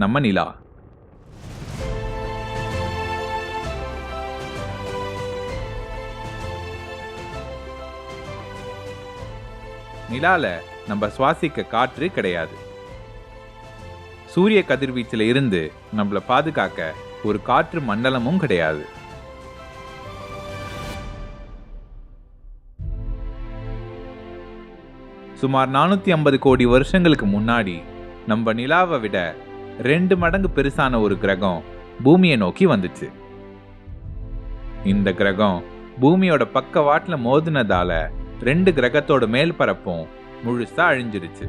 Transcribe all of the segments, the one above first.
நம்ம நிலா. நிலால நம்ம சுவாசிக்க காற்று கிடையாது. சூரிய கதிர்வீச்சில் இருந்து நம்மள பாதுகாக்க ஒரு காற்று மண்டலமும் கிடையாது. சுமார் நானூற்றி ஐம்பது கோடி வருஷங்களுக்கு முன்னாடி நம்ம நிலாவை விட ரெண்டு மடங்கு பெருசான ஒரு கிரகம் பூமியை நோக்கி வந்துச்சு. இந்த கிரகம் பூமியோட பக்கவாட்டில் மோதினதால ரெண்டு கிரகத்தோட மேல் பரப்பும் முழுசா அழிஞ்சிருச்சு.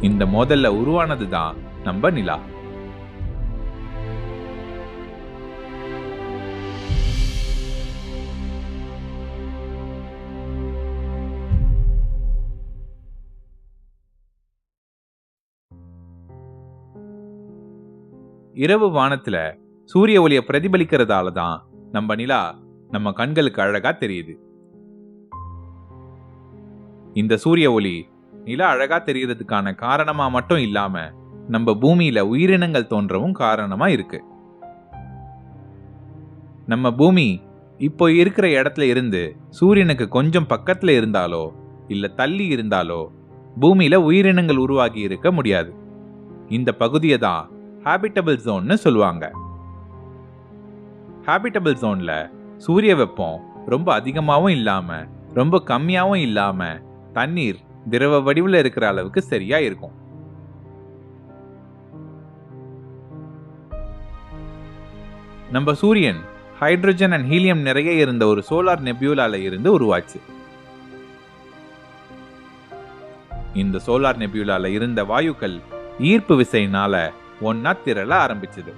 இந்த மோதல்ல உருவானது தான் நம்ம நிலா. இரவு வானத்துல சூரிய ஒளியை பிரதிபலிக்கிறதால தான் நம்ம நிலா நம்ம கண்களுக்கு அழகா தெரியுது. இந்த சூரிய ஒளி நிலா அழகா தெரியறதுக்கான காரணமா மட்டும் இல்லாம நம்ம பூமியில உயிரினங்கள் தோன்றவும் காரணமா இருக்கு. நம்ம பூமி இப்போ இருக்கிற இடத்துல இருந்து சூரியனுக்கு கொஞ்சம் பக்கத்துல இருந்தாலோ இல்ல தள்ளி இருந்தாலோ பூமியில உயிரினங்கள் உருவாகி இருக்க முடியாது. இந்த பகுதியை தான் ஹேபிட்டபிள் ஜோன்னு சொல்லுவாங்க. ஹேபிட்டபிள் ஜோனில் சூரிய வெப்பம் ரொம்ப அதிகமாகவும் இல்லாம ரொம்ப கம்மியாகவும் இல்லாம தண்ணீர் திரவ வடிவில் இருக்கிற அளவுக்கு சரியா இருக்கும். நம்ம சூரியன் ஹைட்ரஜன் அண்ட் ஹீலியம் நிறைய இருந்த ஒரு சோலார் நெபியூலால இருந்து உருவாச்சு. இந்த சோலார் நெபியூலால இருந்த வாயுக்கள் ஈர்ப்பு விசையினால ஒன்னா திரள ஆரம்பிச்சது.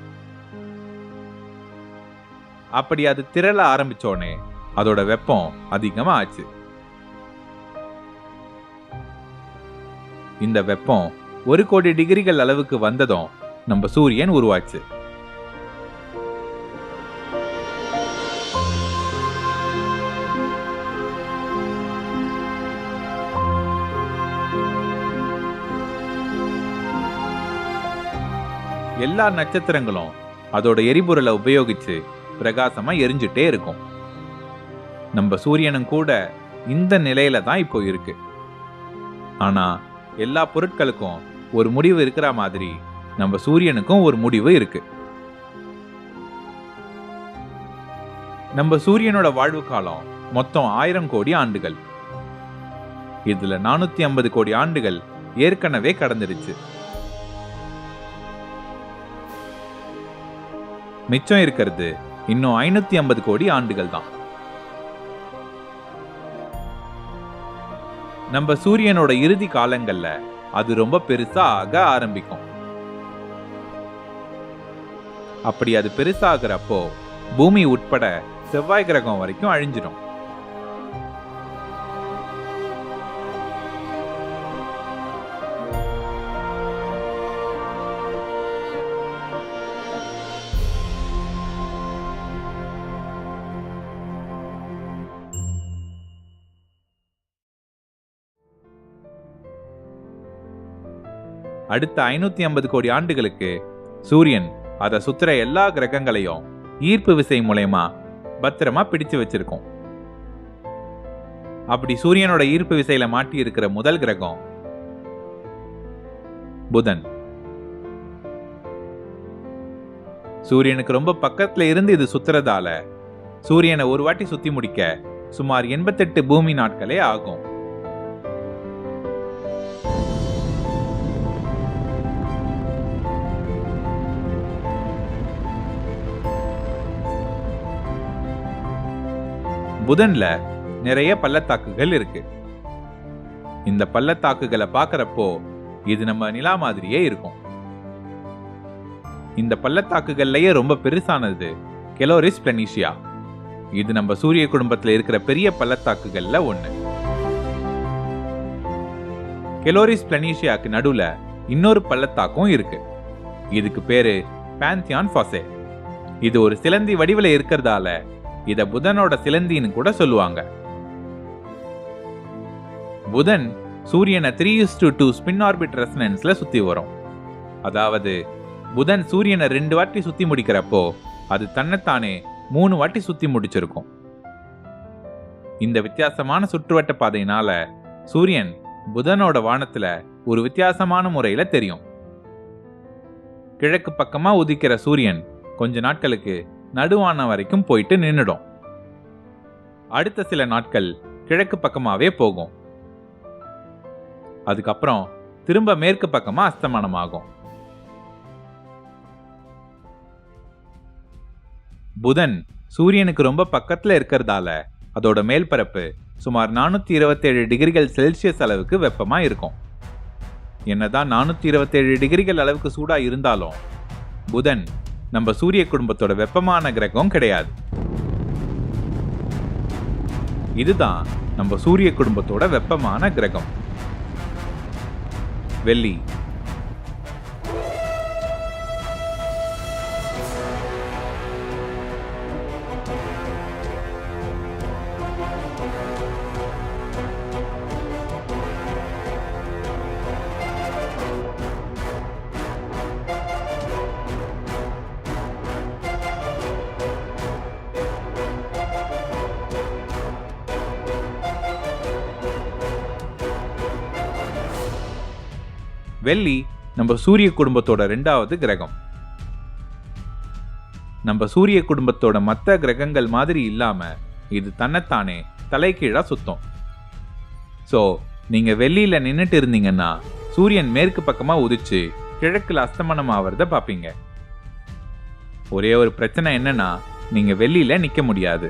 அப்படி அது திரள ஆரம்பிச்சோடனே அதோட வெப்பம் அதிகமா ஆச்சு இந்த வெப்பம் ஒரு கோடி டிகிரிகள் அளவுக்கு வந்ததும் நம்ம சூரியன் உருவாச்சு. எல்லா நட்சத்திரங்களும் அதோட எரிபொருளை உபயோகிச்சு பிரகாசமா எரிஞ்சுட்டே இருக்கும். நம்ம சூரியனும் கூட இந்த நிலையில தான் இப்போ இருக்கு. ஆனா எல்லா பொருட்களுக்கும் ஒரு முடிவு இருக்கிற மாதிரி நம்ம சூரியனுக்கும் ஒரு முடிவு இருக்கு. நம்ம சூரியனோட வாழ்வு காலம் மொத்தம் ஆயிரம் கோடி ஆண்டுகள். இதுல நானூத்தி ஐம்பது கோடி ஆண்டுகள் ஏற்கனவே கடந்துருச்சு. மிச்சம் இருக்கிறது இன்னும் ஐநூத்தி ஐம்பது கோடி ஆண்டுகள் தான் நம்ம சூரியனோட இறுதி காலங்கள்ல அது ரொம்ப பெருசா ஆக ஆரம்பிக்கும். அப்படி அது பெருசாகிறப்போ பூமி உட்பட செவ்வாய் கிரகம் வரைக்கும் அழிஞ்சிடும் அடுத்த ஐநூத்தி ஐம்பது கோடி ஆண்டுகளுக்கு சூரியன் அதை சுத்துற எல்லா கிரகங்களையும் ஈர்ப்பு விசை மூலயமா பத்திரமா பிடிச்சு வச்சிருக்கோம். அப்படி சூரியனோட ஈர்ப்பு விசையில மாட்டி இருக்கிற முதல் கிரகம் புதன். சூரியனுக்கு ரொம்ப பக்கத்துல இருந்து இது சுத்துறதால சூரியனை ஒரு வாட்டி சுத்தி முடிக்க சுமார் எண்பத்தெட்டு பூமி நாட்களே ஆகும். புதன்ல நிறைய பள்ளத்தாக்குகள் இருக்கு. இந்த பள்ளத்தாக்குகளை பார்க்கறப்போ இது நம்ம நிலா மாதிரியே இருக்கும். இந்த பள்ளத்தாக்குகள்லயே ரொம்ப பெருசானது கெலோரிஸ் பிளனிஷியா. இது நம்ம சூரிய குடும்பத்துல இருக்கிற பெரிய பள்ளத்தாக்குகள்ல ஒண்ணு. கெலோரிஸ் பிளனிஷியாக்கு நடுவுல இன்னொரு பள்ளத்தாக்கும் இருக்கு. இதுக்கு பேரு பேந்தியான் ஃபாசே. இது ஒரு சிலந்தி வடிவில இருக்கிறதால இத புதனோட சிலந்தின்னு கூட சொல்லுவாங்க. புதன் சூரியனை three to two spin orbit ரெசனன்ஸ்ல சுத்தி வரும். அதாவது புதன் சூரியனை ரெண்டு வாட்டி சுத்தி முடிக்கிறப்போ அது தன்னைத்தானே மூணு வாட்டி சுத்தி முடிச்சிருக்கும். இந்த வித்தியாசமான சுற்றுவட்ட பாதையினால சூரியன் புதனோட வானத்துல ஒரு வித்தியாசமான முறையில தெரியும். கிழக்கு பக்கமா உதிக்கிற சூரியன் கொஞ்ச நாட்களுக்கு நடுவானம் வரைக்கும் போயிட்டு நின்னுடும். அடுத்த சில நாட்கள் கிழக்கு பக்கமாவே போகும். அதுக்கப்புறம் திரும்ப மேற்கு பக்கமா அஸ்தமனம் ஆகும் புதன் சூரியனுக்கு ரொம்ப பக்கத்துல இருக்கிறதால அதோட மேல்பரப்பு சுமார் நானூத்தி இருபத்தேழு டிகிரிகள் செல்சியஸ் அளவுக்கு வெப்பமா இருக்கும். என்னதான் நானூத்தி இருபத்தேழு டிகிரிகள் அளவுக்கு சூடா இருந்தாலும் புதன் நம்ம சூரிய குடும்பத்தோட வெப்பமான கிரகம் கிடையாது. இதுதான் நம்ம சூரிய குடும்பத்தோட வெப்பமான கிரகம். வெள்ளி வெள்ளி நம்ம சூரிய குடும்பத்தோட ரெண்டாவது கிரகம். நம்ம சூரிய குடும்பத்தோட மற்ற கிரகங்கள் மாதிரி இல்லாமல் இது தன்னைத்தானே தலைகீழாக சுத்தம். ஸோ நீங்கள் வெள்ளியில் நின்றுட்டு இருந்தீங்கன்னா சூரியன் மேற்கு பக்கமாக உதிச்சு கிழக்கில் அஸ்தமனம் ஆகிறத பார்ப்பீங்க ஒரே ஒரு பிரச்சனை என்னன்னா நீங்கள் வெள்ளியில் நிற்க முடியாது.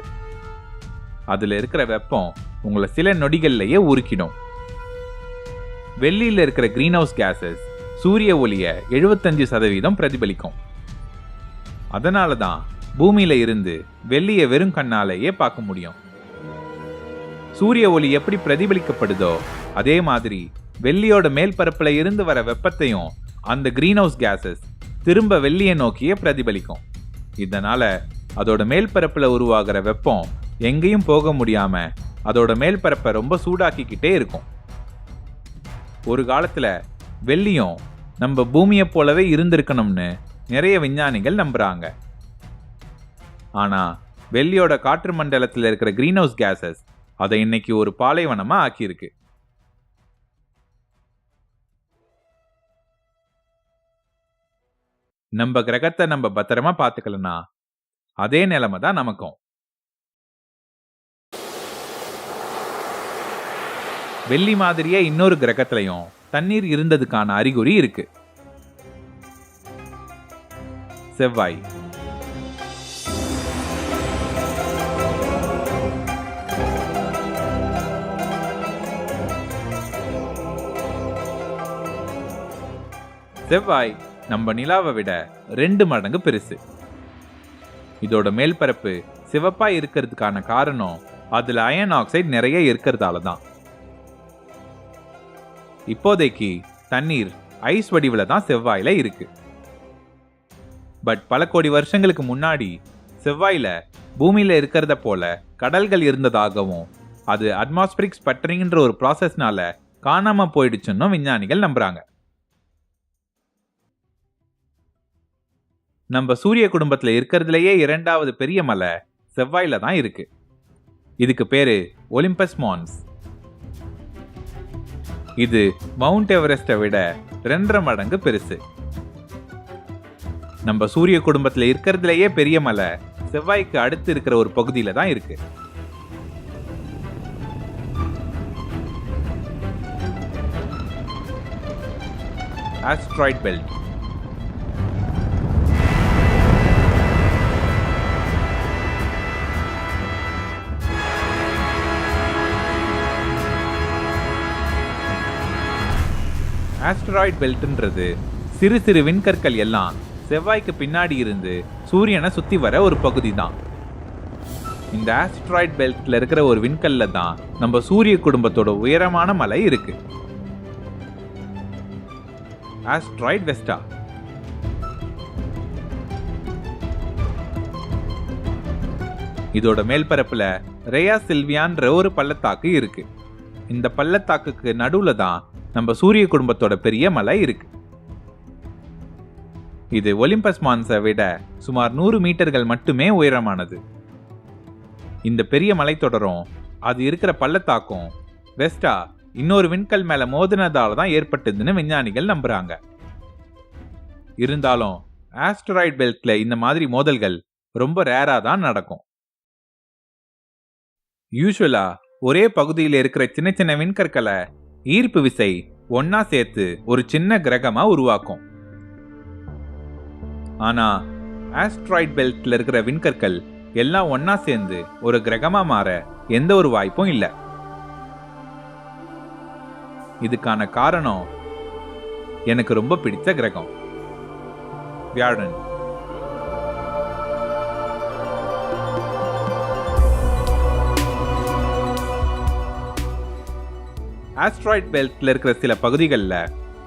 அதில் இருக்கிற வெப்பம் உங்களை சில நொடிகள்லையே உருக்கிடும். வெள்ளியில் இருக்கிற கிரீன் ஹவுஸ் கேஸஸ் சூரிய ஒளியை எழுபத்தஞ்சு சதவீதம் பிரதிபலிக்கும். அதனால தான் பூமியில இருந்து வெள்ளியை வெறும் கண்ணாலேயே பார்க்க முடியும். சூரிய ஒளி எப்படி பிரதிபலிக்கப்படுதோ அதே மாதிரி வெள்ளியோட மேல்பரப்பில் இருந்து வர வெப்பத்தையும் அந்த கிரீன் ஹவுஸ் கேஸஸ் திரும்ப வெள்ளியை நோக்கியே பிரதிபலிக்கும். இதனால அதோட மேல்பரப்பில் உருவாகிற வெப்பம் எங்கேயும் போக முடியாம அதோட மேல்பரப்பை ரொம்ப சூடாக்கிக்கிட்டே இருக்கும். ஒரு காலத்தில் வெள்ளியும் நம்ம பூமியை போலவே இருந்திருக்கணும்னு நிறைய விஞ்ஞானிகள் நம்புகிறாங்க ஆனால் வெள்ளியோட காற்று மண்டலத்தில் இருக்கிற க்ரீன் ஹவுஸ் கேசஸ் அதை இன்னைக்கு ஒரு பாலைவனமாக ஆக்கியிருக்கு. நம்ம கிரகத்தை நம்ம பத்திரமா பார்த்துக்கலனா அதே நிலைமை தான் நமக்கும். வெள்ளி மாதிரியே இன்னொரு கிரகத்திலையும் தண்ணீர் இருந்ததுக்கான அறிகுறி இருக்கு. செவ்வாய். செவ்வாய் நம்ம நிலாவை விட ரெண்டு மடங்கு பெருசு. இதோட மேல்பரப்பு சிவப்பா இருக்கிறதுக்கான காரணம் அதுல அயன் ஆக்சைடு நிறைய இருக்கிறதால தான் இப்போதைக்கு தண்ணீர் ஐஸ் வடிவில் தான் செவ்வாயில இருக்கு. பட் பல கோடி வருஷங்களுக்கு முன்னாடி செவ்வாயில பூமியில் இருக்கிறத போல கடல்கள் இருந்ததாகவும் அது அட்மாஸ்பிரிக்ஸ் ஸ்பட்டரிங்ன்ற ஒரு ப்ராசஸ்னால காணாம போயிடுச்சுன்னு விஞ்ஞானிகள் நம்புறாங்க. நம்ம சூரிய குடும்பத்தில் இருக்கிறதுலையே இரண்டாவது பெரிய மலை செவ்வாயில தான் இருக்கு. இதுக்கு பேரு ஒலிம்பஸ் மான்ஸ். இது மவுண்ட் எவரெஸ்ட்டை விட ரெண்டரை மடங்கு பெருசு. நம்ம சூரிய குடும்பத்தில் இருக்கிறதுலையே பெரிய மலை செவ்வாய்க்கு அடுத்து இருக்கிற ஒரு பகுதியில் தான் இருக்கு. ஆஸ்ட்ராய்ட் பெல்ட் ஆஸ்ட்ராய்ட் பெல்ட்ன்றது சிறு சிறு விண்கற்கள் எல்லாம் செவ்வாய்க்கு பின்னாடி இருந்து சூரியனை சுற்றி வர ஒரு பகுதி தான் இந்த ஆஸ்ட்ராய்ட் பெல்ட்ல இருக்கிற ஒரு விண்கல்ல தான் நம்ம சூரிய குடும்பத்தோட உயரமான மலை இருக்கு. ஆஸ்ட்ராய்ட் வெஸ்டா இதோட மேல்பரப்புல ரேயா சில்வியான்ற ஒரு பள்ளத்தாக்கு இருக்கு. இந்த பள்ளத்தாக்குக்கு நடுவுல தான் நம்ம சூரிய குடும்பத்தோட பெரிய மலை இருக்கு. இது ஒலிம்பஸ் மான்ஸை விட சுமார் நூறு மீட்டர்கள் மட்டுமே உயரமானது. இந்த பெரிய மலைத்தொடரும் அது இருக்கிற பள்ளத்தாக்கும் வெஸ்டா இன்னொரு விண்கல் மேல மோதினதால தான் ஏற்பட்டதுன்னு விஞ்ஞானிகள் நம்புறாங்க. இருந்தாலும் ஆஸ்டராய்ட் பெல்ட்ல இந்த மாதிரி மோதல்கள் ரொம்ப ரேரா தான் நடக்கும். யூஸ்வலா ஒரே பகுதியில் இருக்கிற சின்ன சின்ன விண்கற்களை ஈர்ப்பு விசை ஒன்னா சேர்த்து ஒரு சின்ன கிரகமா உருவாக்கும். ஆனா ஆஸ்ட்ராய்ட் பெல்ட்ல இருக்கிற விண்கற்கள் எல்லாம் ஒன்னா சேர்ந்து ஒரு கிரகமா மாற எந்த ஒரு வாய்ப்பும் இல்லை. இதுக்கான காரணம் எனக்கு ரொம்ப பிடிச்ச கிரகம். வியாழன். ஆஸ்ட்ராய்ட் பெல்ட்ல இருக்கிற சில பகுதிகளில்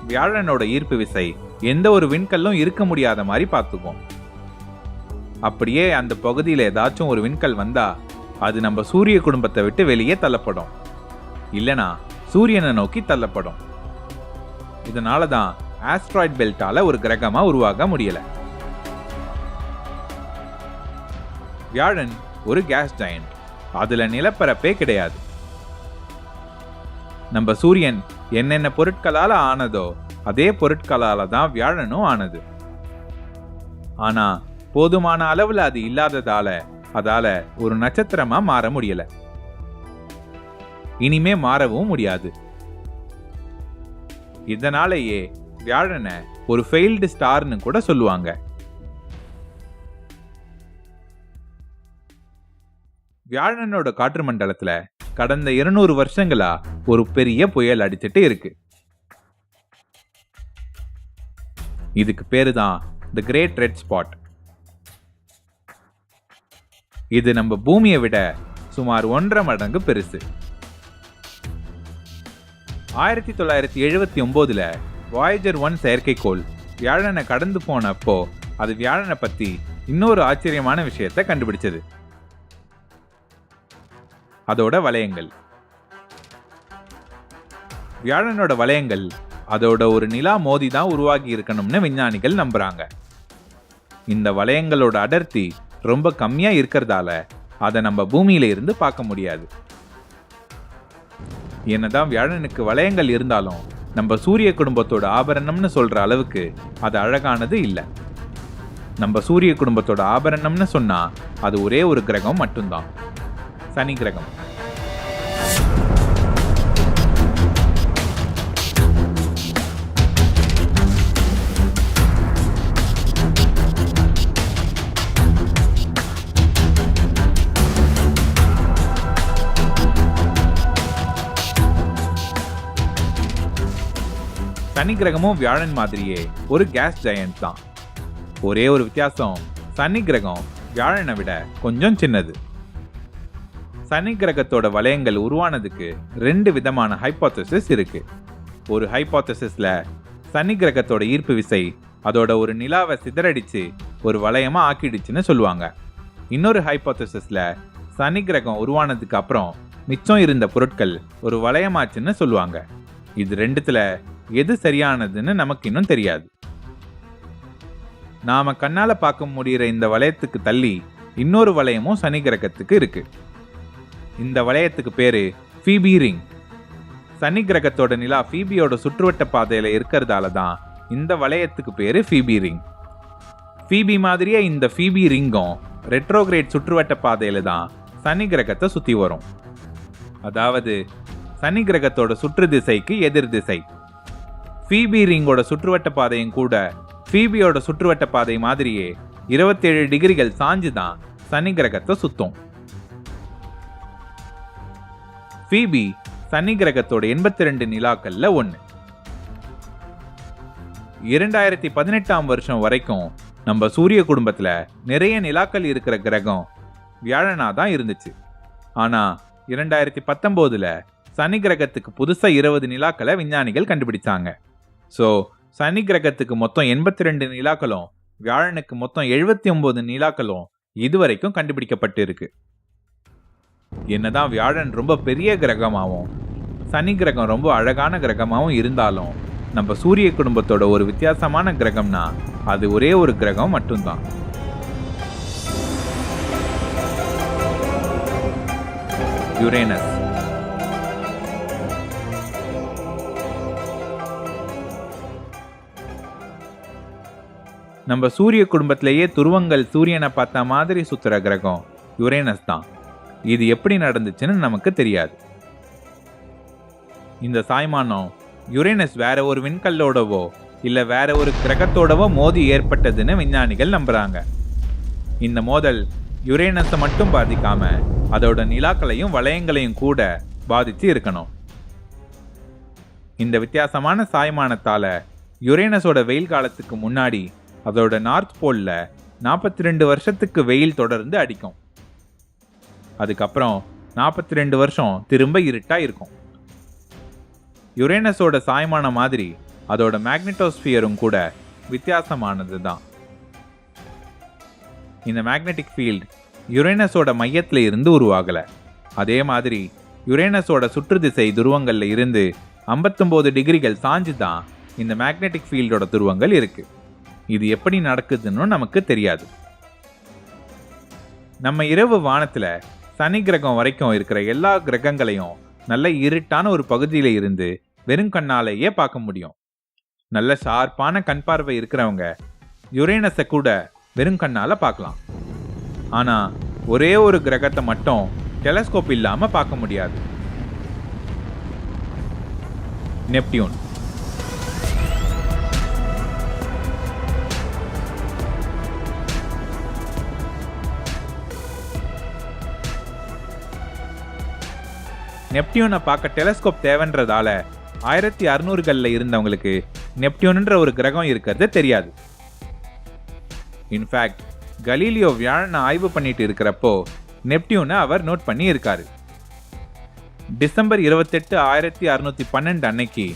வியாழனோட ஈர்ப்பு விசை எந்த ஒரு விண்கல்லும் இருக்க முடியாத மாதிரி பார்த்துக்கும் அப்படியே அந்த பகுதியில் ஏதாச்சும் ஒரு விண்கல் வந்தா அது நம்ம சூரிய குடும்பத்தை விட்டு வெளியே தள்ளப்படும். இல்லனா சூரியனை நோக்கி தள்ளப்படும். இதனால தான் ஆஸ்ட்ராய்ட் பெல்ட்டால ஒரு கிரகமா உருவாக முடியல. வியாழன் ஒரு கேஸ் ஜெயண்ட் அதுல நிலப்பரப்பே கிடையாது. நம்ம சூரியன் என்னென்ன பொருட்களால் ஆனதோ அதே பொருட்களால் தான் வியாழனும் ஆனது. ஆனா போதுமான அளவில் அது இல்லாததால அதால ஒரு நட்சத்திரமா மாற முடியல. இனிமே மாறவும் முடியாது. இதனாலேயே வியாழனை ஒரு ஃபெயில்டு ஸ்டார்னு கூட சொல்லுவாங்க. வியாழனோட காற்று மண்டலத்தில் கடந்த இருநூறு வருஷங்களா ஒரு பெரிய புயல் அடிச்சுட்டு இருக்கு. இதுக்கு பேரு தான் த கிரேட் ரெட் ஸ்பாட் இது நம்ம பூமியை விட சுமார் ஒன்றரை மடங்கு பெருசு. ஆயிரத்தி தொள்ளாயிரத்தி எழுபத்தி ஒன்பதுல வாயேஜர் ஒன் செயற்கைக்கோள் வியாழனை கடந்து போனப்போ அது வியாழனை பத்தி இன்னொரு ஆச்சரியமான விஷயத்தை கண்டுபிடிச்சது. அதோட வளையங்கள். வியாழனோட வளையங்கள் அதோட ஒரு நிலா மோதி தான் உருவாகி இருக்கணும்னு விஞ்ஞானிகள் நம்புறாங்க. இந்த வளையங்களோட அடர்த்தி ரொம்ப கம்மியா இருக்கிறதால அதை நம்ம பூமியில இருந்து பார்க்க முடியாது. என்னதான் வியாழனுக்கு வளையங்கள் இருந்தாலும் நம்ம சூரிய குடும்பத்தோட ஆபரணம்னு சொல்ற அளவுக்கு அது அழகானது இல்லை. நம்ம சூரிய குடும்பத்தோட ஆபரணம்னு சொன்னா அது ஒரே ஒரு கிரகம் மட்டும்தான். சனி கிரகம் சனி கிரகமும் வியாழன் மாதிரியே ஒரு கேஸ் ஜெயண்ட் தான். ஒரே ஒரு வித்தியாசம் சனி கிரகம் வியாழனை விட கொஞ்சம் சின்னது. சனி கிரகத்தோட வளையங்கள் உருவானதுக்கு ரெண்டு விதமான ஹைப்போத்தசிஸ் இருக்கு. ஒரு ஹைப்போத்தசிஸ்ல சனி கிரகத்தோட ஈர்ப்பு விசை அதோட ஒரு நிலாவை சிதறடிச்சு ஒரு வளையமா ஆக்கிடுச்சுன்னு சொல்லுவாங்க. இன்னொரு ஹைப்போத்தசிஸ்ல சனி கிரகம் உருவானதுக்கு அப்புறம் மிச்சம் இருந்த பொருட்கள் ஒரு வளையமாச்சுன்னு சொல்லுவாங்க. இது ரெண்டுத்துல எது சரியானதுன்னு நமக்கு இன்னும் தெரியாது. நாம கண்ணால பார்க்க முடிகிற இந்த வளையத்துக்கு தள்ளி இன்னொரு வளையமும் சனி கிரகத்துக்கு இருக்கு. இந்த வளையத்துக்கு பேரு ஃபீபி ரிங் சனி கிரகத்தோட நிலா ஃபீபியோட சுற்றுவட்ட பாதையில இருக்கிறதால தான் இந்த வளையத்துக்கு பேரு ஃபீபி ரிங் ஃபீபி மாதிரியே இந்த ஃபீபி ரிங்கும் ரெட்ரோகிரேட் சுற்றுவட்ட பாதையில தான் சனி கிரகத்தை சுற்றி வரும். அதாவது சனி கிரகத்தோட சுற்று திசைக்கு எதிர் திசை. ஃபீபி ரிங்கோட சுற்றுவட்ட பாதையும் கூட ஃபீபியோட சுற்றுவட்ட பாதை மாதிரியே இருபத்தேழு டிகிரிகள் சாஞ்சு தான் சனி கிரகத்தை சுத்தும். ஃபீபி சனி கிரகத்தோட எண்பத்தி ரெண்டு நிலாக்கள்ல ஒன்று இரண்டாயிரத்தி பதினெட்டாம் வருஷம் வரைக்கும் நம்ம சூரிய குடும்பத்தில் நிறைய நிலாக்கள் இருக்கிற கிரகம் வியாழனாக தான் இருந்துச்சு. ஆனால் இரண்டாயிரத்தி பத்தொம்போதில் சனி கிரகத்துக்கு புதுசாக இருபது நிலாக்களை விஞ்ஞானிகள் கண்டுபிடிச்சாங்க. ஸோ சனி கிரகத்துக்கு மொத்தம் எண்பத்தி ரெண்டு நிலாக்களும் வியாழனுக்கு மொத்தம் எழுபத்தி ஒம்பது நிலாக்களும் இதுவரைக்கும் கண்டுபிடிக்கப்பட்டு இருக்கு. என்னதான் வியாழன் ரொம்ப பெரிய கிரகமாகவும் சனி கிரகம் ரொம்ப அழகான கிரகமாகவும் இருந்தாலும் நம்ம சூரிய குடும்பத்தோட ஒரு வித்தியாசமான கிரகம்னா அது ஒரே ஒரு கிரகம் மட்டும்தான். யுரேனஸ். நம்ம சூரிய குடும்பத்திலேயே துருவங்கள் சூரியனை பார்த்த மாதிரி சுத்துற கிரகம் யுரேனஸ் தான். இது எப்படி நடந்துச்சுன்னு நமக்கு தெரியாது. இந்த சாய்மானம் யுரேனஸ் வேற ஒரு விண்கல்லோடவோ இல்ல வேற ஒரு கிரகத்தோடவோ மோதி ஏற்பட்டதுன்னு விஞ்ஞானிகள் நம்புறாங்க. இந்த மோதல் யுரேனஸை மட்டும் பாதிக்காம அதோட நிலாக்களையும் வளையங்களையும் கூட பாதித்து இருக்கணும். இந்த வித்தியாசமான சாய்மானத்தால யுரேனஸோட வெயில் காலத்துக்கு முன்னாடி அதோட நார்த் போலில் நாற்பத்தி ரெண்டு வருஷத்துக்கு வெயில் தொடர்ந்து அடிக்கும். அதுக்கப்புறம் நாற்பத்தி ரெண்டு வருஷம் திரும்ப இருட்டா இருக்கும். யுரேனஸோட சாய்மான மாதிரி அதோட மேக்னெட்டோஸ்பியரும் கூட வித்தியாசமானது தான் இந்த மேக்னெட்டிக் ஃபீல்ட் யுரேனஸோட மையத்தில் இருந்து உருவாகல. அதே மாதிரி யுரேனஸோட சுற்று திசை துருவங்கள்ல இருந்து 59 டிகிரிகள் சாஞ்சு தான் இந்த மேக்னெட்டிக் ஃபீல்டோட துருவங்கள் இருக்கு. இது எப்படி நடக்குதுன்னு நமக்கு தெரியாது. நம்ம இரவு வானத்துல சனி கிரகம் வரைக்கும் இருக்கிற எல்லா கிரகங்களையும் நல்ல இருட்டான ஒரு பகுதியில் இருந்து வெறும் கண்ணாலேயே பார்க்க முடியும். நல்ல ஷார்ப்பான கண் பார்வை இருக்கிறவங்க யுரேனஸை கூட வெறும் கண்ணால் பார்க்கலாம். ஆனால் ஒரே ஒரு கிரகத்தை மட்டும் டெலஸ்கோப் இல்லாமல் பார்க்க முடியாது. நெப்டியூன். நெப்டியூனை பார்க்க டெலஸ்கோப் தேவைன்றதால ஆயிரத்தி அறுநூறுகளில் இருந்தவங்களுக்கு நெப்டியூன்ன்ற ஒரு கிரகம் இருக்கிறது தெரியாது. இன்ஃபேக்ட் கலீலியோ வியாழனை ஆய்வு பண்ணிட்டு இருக்கிறப்போ நெப்டியூனை அவர் நோட் பண்ணி இருக்காரு. டிசம்பர் இருபத்தெட்டு ஆயிரத்தி அறுநூத்தி பன்னெண்டு அன்னைக்கு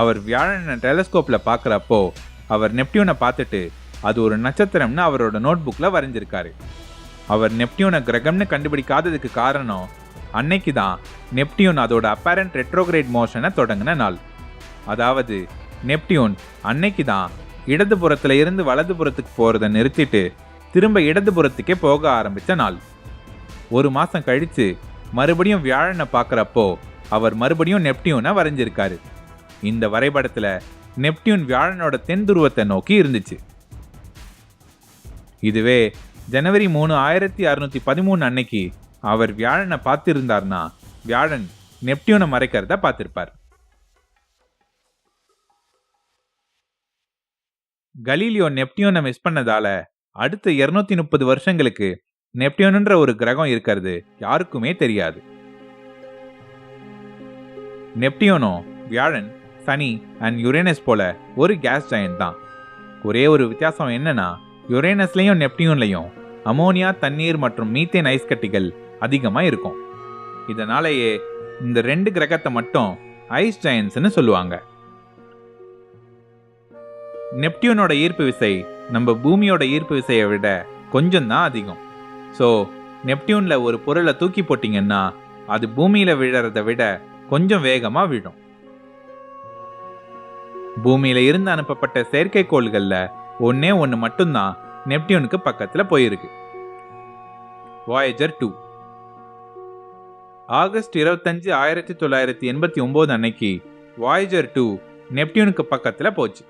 அவர் வியாழனை டெலஸ்கோப்பில் பார்க்குறப்போ அவர் நெப்டியூனை பார்த்துட்டு அது ஒரு நட்சத்திரம்னு அவரோட நோட்புக்கில் வரைஞ்சிருக்காரு. அவர் நெப்டியூனை கிரகம்னு கண்டுபிடிக்காததுக்கு காரணம் அன்னைக்கு தான் நெப்டியூன் அதோட அப்பேரண்ட் ரெட்ரோகிரேட் மோஷனை தொடங்கின நாள். அதாவது நெப்டியூன் அன்னைக்கு தான் இடதுபுறத்தில் இருந்து வலதுபுறத்துக்கு போகிறத நிறுத்திட்டு திரும்ப இடதுபுறத்துக்கே போக ஆரம்பித்த நாள். ஒரு மாதம் கழித்து மறுபடியும் வியாழனை பார்க்குறப்போ அவர் மறுபடியும் நெப்டியூனை வரைஞ்சிருக்காரு. இந்த வரைபடத்தில் நெப்டியூன் வியாழனோட தென் துருவத்தை நோக்கி இருந்துச்சு. இதுவே ஜனவரி மூணு ஆயிரத்தி அறுநூற்றி பதிமூணு அன்னைக்கு அவர் வியாழனை பார்த்திருந்தார்னா வியாழன் நெப்டியூனை மறைக்கிறத பார்த்திருப்பார். கலீலியோ நெப்டியூனை மிஸ் பண்ணதால அடுத்த இருநூத்தி முப்பது வருஷங்களுக்கு நெப்டியூனுன்ற ஒரு கிரகம் இருக்கிறது யாருக்குமே தெரியாது. நெப்டியூனோ வியாழன் சனி அண்ட் யுரேனஸ் போல ஒரு கேஸ் ஜாயின் தான். ஒரே ஒரு வித்தியாசம் என்னன்னா யுரேனஸ்லயும் நெப்டியூன்லயும் அமோனியா தண்ணீர் மற்றும் மீத்தேன் ஐஸ் கட்டிகள் அதிகமாக இருக்கும். இதனாலேயே இந்த ரெண்டு கிரகத்தை மட்டும் ஐஸ் ஜெயன்ஸ்னு சொல்லுவாங்க. நெப்டியூனோட ஈர்ப்பு விசை நம்ம பூமியோட ஈர்ப்பு விசையை விட கொஞ்சம் தான் அதிகம். ஸோ நெப்டியூனில் ஒரு பொருளை தூக்கி போட்டிங்கன்னா அது பூமியில் விழறத விட கொஞ்சம் வேகமாக விழும். பூமியில் இருந்து அனுப்பப்பட்ட செயற்கைக்கோள்களில் ஒன்றே ஒன்று மட்டும்தான் நெப்டியூனுக்கு பக்கத்தில் போயிருக்கு. வாயேஜர் டூ ஆகஸ்ட் இருபத்தஞ்சு ஆயிரத்தி தொள்ளாயிரத்தி எண்பத்தி ஒன்பது அன்னைக்கு வாய்ஜர் டூ நெப்டியூனுக்கு பக்கத்துல போச்சு.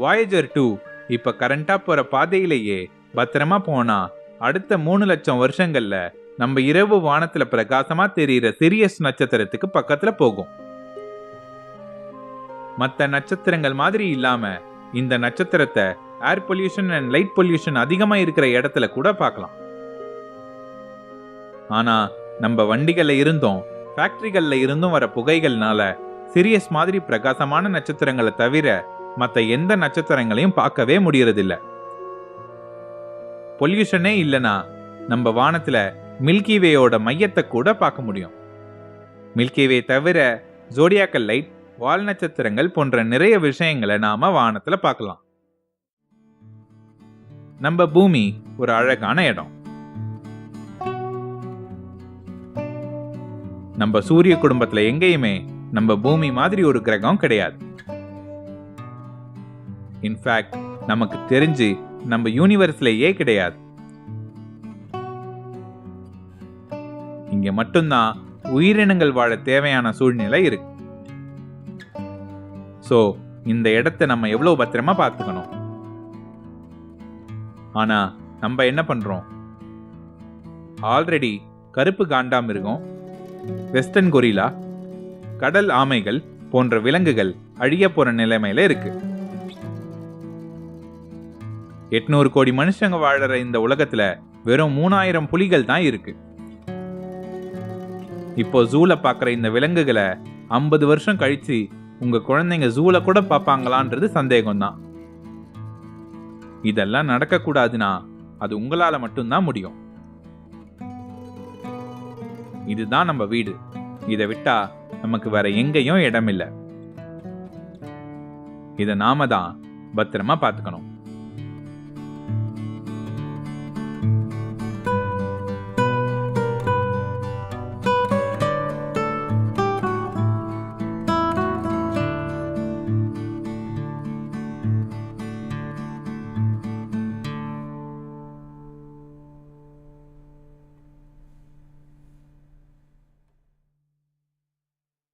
வாயேஜர் டூ இப்ப கரண்டா போற பாதையிலேயே பத்திரமா போனா அடுத்த மூணு லட்சம் வருஷங்கள்ல நம்ம இரவு வானத்துல பிரகாசமா தெரியிற சிரியஸ் நட்சத்திரத்துக்கு பக்கத்துல போகும். மத்த நட்சத்திரங்கள் மாதிரி இல்லாம இந்த நட்சத்திரத்தை air pollution and light pollution அதிகமா இருக்கிற இடத்துல கூட பார்க்கலாம். ஆனா நம்ம வண்டிகள்ல இருந்தும் ஃபேக்டரிகள்ல இருந்தும் வர புகைகள்னால சிரியஸ் மாதிரி பிரகாசமான நட்சத்திரங்களை தவிர மத்த எந்த நட்சத்திரங்களையும் பார்க்கவே முடியறதில்ல. பொல்யூஷனே இல்லனா நம்ம வானத்துல மில்கிவேயோட மையத்தை கூட பார்க்க முடியும். மில்கிவே தவிர ஜோடியாக்கல் லைட் வால் நட்சத்திரங்கள் போன்ற நிறைய விஷயங்களை நாம வானத்துல பார்க்கலாம். நம்ம பூமி ஒரு அழகான இடம். நம்ம சூரிய குடும்பத்துல எங்கேயுமே நம்ம பூமி மாதிரி ஒரு கிரகம் கிடையாது. இன்ஃபேக்ட் நமக்கு தெரிஞ்சு நம்ம யூனிவர்ஸ்லயே கிடையாது. இங்க மட்டும்தான் உயிரினங்கள் வாழ தேவையான சூழ்நிலை இருக்கு. ஸோ இந்த இடத்த நம்ம எவ்வளவு பத்திரமா பார்த்துக்கணும்? ஆனா நம்ம என்ன பண்றோம்? ஆல்ரெடி கருப்பு காண்டாமிருகம் வெஸ்டர்ன் கொரிலா கடல் ஆமைகள் போன்ற விலங்குகள் அழிய போற நிலைமையில இருக்கு. எட்நூறு கோடி மனுஷங்க வாழற இந்த உலகத்துல வெறும் மூணாயிரம் புலிகள் தான் இருக்கு. இப்போ ஜூல பாக்குற இந்த விலங்குகளை ஐம்பது வருஷம் கழிச்சு உங்கள் குழந்தைங்க ஜூவில் கூட பார்ப்பாங்களான்றது சந்தேகம்தான். இதெல்லாம் நடக்கக்கூடாதுன்னா அது உங்களால் மட்டும்தான் முடியும். இதுதான் நம்ம வீடு. இதை விட்டா நமக்கு வேற எங்கேயும் இடமில்லை. இதை நாம தான் பத்திரமா பார்த்துக்கணும்.